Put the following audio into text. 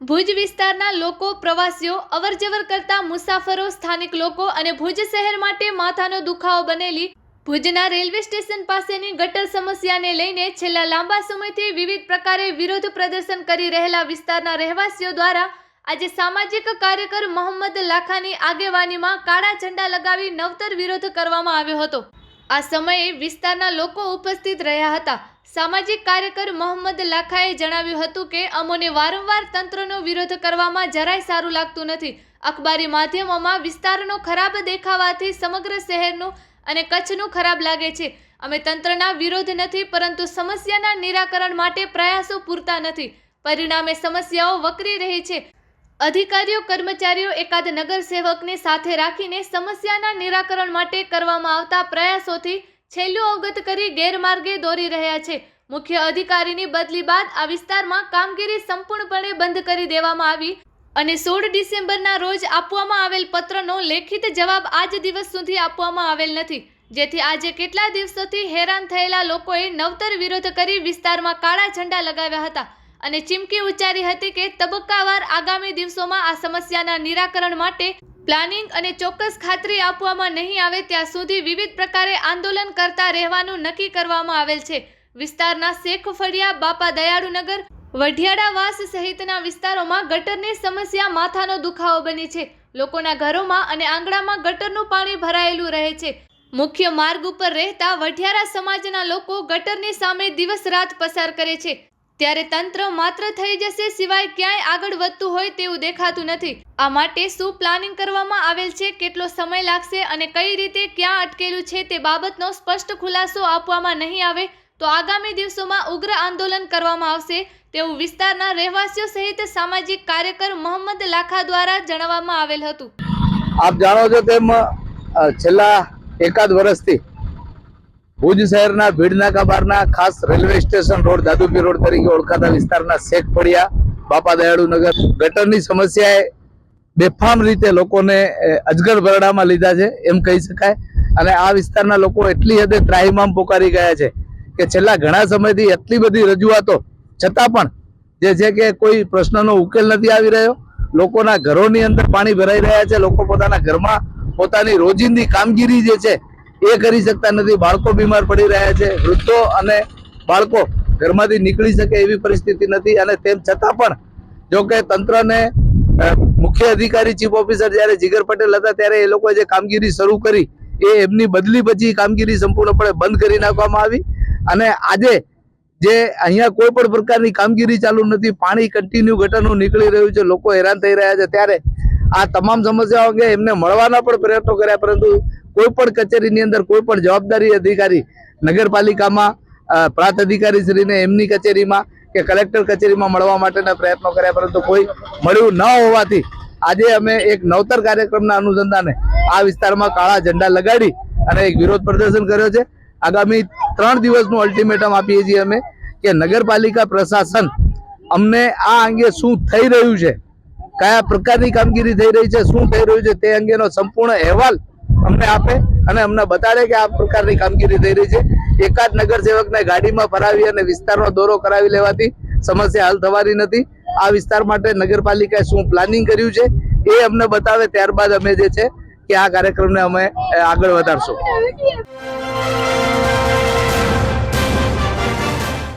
ભુજ વિસ્તારના લોકો, પ્રવાસીઓ, અવરજવર કરતા મુસાફરો, સ્થાનિક લોકો અને ભુજ શહેર માટે માથાનો દુખાવો બનેલી ભુજના રેલવે સ્ટેશન પાસેની ગટર સમસ્યાને લઈને છેલ્લા લાંબા સમયથી વિવિધ પ્રકારે વિરોધ પ્રદર્શન કરી રહેલા વિસ્તારના રહેવાસીઓ દ્વારા આજે સામાજિક કાર્યકર મોહમ્મદ લાખાની આગેવાનીમાં કાળા ઝંડા લગાવી નવતર વિરોધ કરવામાં આવ્યો હતો. આ સમયે વિસ્તારના લોકો ઉપસ્થિત રહ્યા હતા. સામાજિક કાર્યકર મોહમ્મદ લાખાએ જણાવ્યું હતું કે, અમોને વારંવાર તંત્રનો વિરોધ કરવામાં જરાય સારું લાગતું નથી. અખબારી માધ્યમોમાં વિસ્તારનો ખરાબ દેખાવાથી સમગ્ર શહેરનું અને કચ્છનું ખરાબ લાગે છે. અમે તંત્રના વિરોધ નથી, પરંતુ સમસ્યાના નિરાકરણ માટે પ્રયાસો પૂરતા નથી. પરિણામે સમસ્યાઓ વકરી રહી છે. અધિકારીઓ, કર્મચારીઓ, એકાદ નગરસેવકને સાથે રાખીને સમસ્યાના નિરાકરણ માટે કરવામાં આવતા પ્રયાસોથી છેલ્લું અવગત કરી ગેરમાર્ગે દોરી રહ્યા છે. મુખ્ય અધિકારીની બદલી બાદ આ વિસ્તારમાં કામગીરી સંપૂર્ણપણે બંધ કરી દેવામાં આવી અને સોળ ડિસેમ્બરના રોજ આપવામાં આવેલ પત્રનો લેખિત જવાબ આજ દિવસ સુધી આપવામાં આવેલ નથી. જેથી આજે કેટલા દિવસોથી હેરાન થયેલા લોકોએ નવતર વિરોધ કરી વિસ્તારમાં કાળા ઝંડા લગાવ્યા હતા. અને ચીમકી ઉચ્ચારી હતી કે તબક્કાવાર આગામી દિવસોમાં આ સમસ્યાના નિરાકરણ માટે પ્લાનિંગ અને ચોક્કસ ખાતરી આપવામાં નહીં આવે ત્યાં સુધી વિવિધ પ્રકારે આંદોલન કરતા રહેવાનું નક્કી કરવામાં આવેલ છે. વિસ્તારના શેખ ફળિયા બાપા દયાળુનગર વઢિયાળાવાસ સહિતના વિસ્તારોમાં ગટરની સમસ્યા માથાનો દુખાવો બની છે. લોકોના ઘરોમાં અને આંગણામાં ગટરનું પાણી ભરાયેલું રહે છે. મુખ્ય માર્ગ ઉપર રહેતા વઢિયારા સમાજના લોકો ગટરની સામે દિવસ રાત પસાર કરે છે. ત્યારે તંત્ર માત્ર થઈ જશે સિવાય ક્યાંય આગળ વધતું હોય તેવું દેખાતું નથી. આ માટે શું પ્લાનિંગ કરવામાં આવેલ છે, કેટલો સમય લાગશે અને કઈ રીતે ક્યાં અટકેલું છે તે બાબતનો સ્પષ્ટ ખુલાસો આપવામાં નહીં આવે, તો આગામી દિવસોમાં ઉગ્ર આંદોલન કરવામાં આવશે, તેવું વિસ્તારના રહેવાસીઓ સહિત સામાજિક કાર્યકર મોહમ્મદ લાખા દ્વારા જણાવવામાં આવેલ હતું. આપ જાણો છો તેમ છેલ્લા એકાદ વર્ષથી ભુજ શહેરના ભીડનાકા બહારના ખાસ railway station road Dadupir road તરીકે ઓળખાતા વિસ્તારના શેખ પડિયા બાપા દયાળુનગર ગટરની સમસ્યાએ બેફામ રીતે લોકોને અજગર ભરડામાં લીધા છે, એમ કહી શકાય. અને આ વિસ્તારના લોકો એટલી હદે ત્રાહીમામ પોકારી ગયા છે કે છેલ્લા ઘણા સમયથી એટલી બધી રજૂઆતો, છતાં પણ જે છે કે કોઈ પ્રશ્નનો ઉકેલ નથી આવી રહ્યો. લોકોના ઘરોની અંદર પાણી ભરાઈ રહ્યા છે. લોકો પોતાના ઘરમાં પોતાની રોજિંદી કામગીરી જે છે એ કરી શકતા નથી. બાળકો બીમાર પડી રહ્યા છે. વૃદ્ધો અને બાળકો ઘરમાંથી નીકળી શકે એવી પરિસ્થિતિ નથી અને તેમ છતાં પણ જો કે તંત્રને મુખ્ય અધિકારી, ચીફ ઓફિસર જ્યારે જીગર પટેલ હતા ત્યારે એ લોકોએ જે કામગીરી શરૂ કરી એ એમની બદલી પછી કામગીરી સંપૂર્ણપણે બંધ કરી નાખવામાં આવી અને આજે જે અહીંયા કોઈ પણ પ્રકારની કામગીરી ચાલુ નથી, પાણી કન્ટિન્યુ ગટરનું નીકળી રહ્યું છે, લોકો હેરાન થઈ રહ્યા છે. ત્યારે આ તમામ સમસ્યાઓ અંગે એમને મળવાના પણ પ્રયત્નો કર્યા, પરંતુ કોઈ પણ કચેરીની અંદર કોઈ પણ જવાબદારી અધિકારી નગરપાલિકામાં પ્રાંત અધિકારી શ્રીને એમની કચેરીમાં કે કલેક્ટર કચેરીમાં મળવા માટેના પ્રયત્નો કર્યા, પરંતુ કોઈ મળ્યું ન હોવાથી આજે અમે એક નવતર કાર્યક્રમના અનુસંધાને આ વિસ્તારમાં કાળા ઝંડા લગાડી અને એક વિરોધ પ્રદર્શન કર્યો છે. આગામી ત્રણ દિવસનું અલ્ટિમેટમ આપીએ છીએ અમે કે નગરપાલિકા પ્રશાસન અમને આ અંગે શું થઈ રહ્યું છે, કયા પ્રકારની કામગીરી થઈ રહી છે, શું થઈ રહ્યું છે તે અંગેનો સંપૂર્ણ અહેવાલ અમને આપે અને અમને બતાડે કે આ પ્રકારની કામગીરી થઈ રહી છે. એકાદ નગર સેવકને ગાડીમાં ફરાવી અને વિસ્તારનો દોરો કરાવી લેવાથી સમસ્યા હલ થવાની નથી. આ વિસ્તાર માટે નગરપાલિકાએ શું પ્લાનિંગ કર્યું છે એ અમને બતાવે ત્યારબાદ અમે જે છે કે આ કાર્યક્રમને અમે આગળ વધારશું.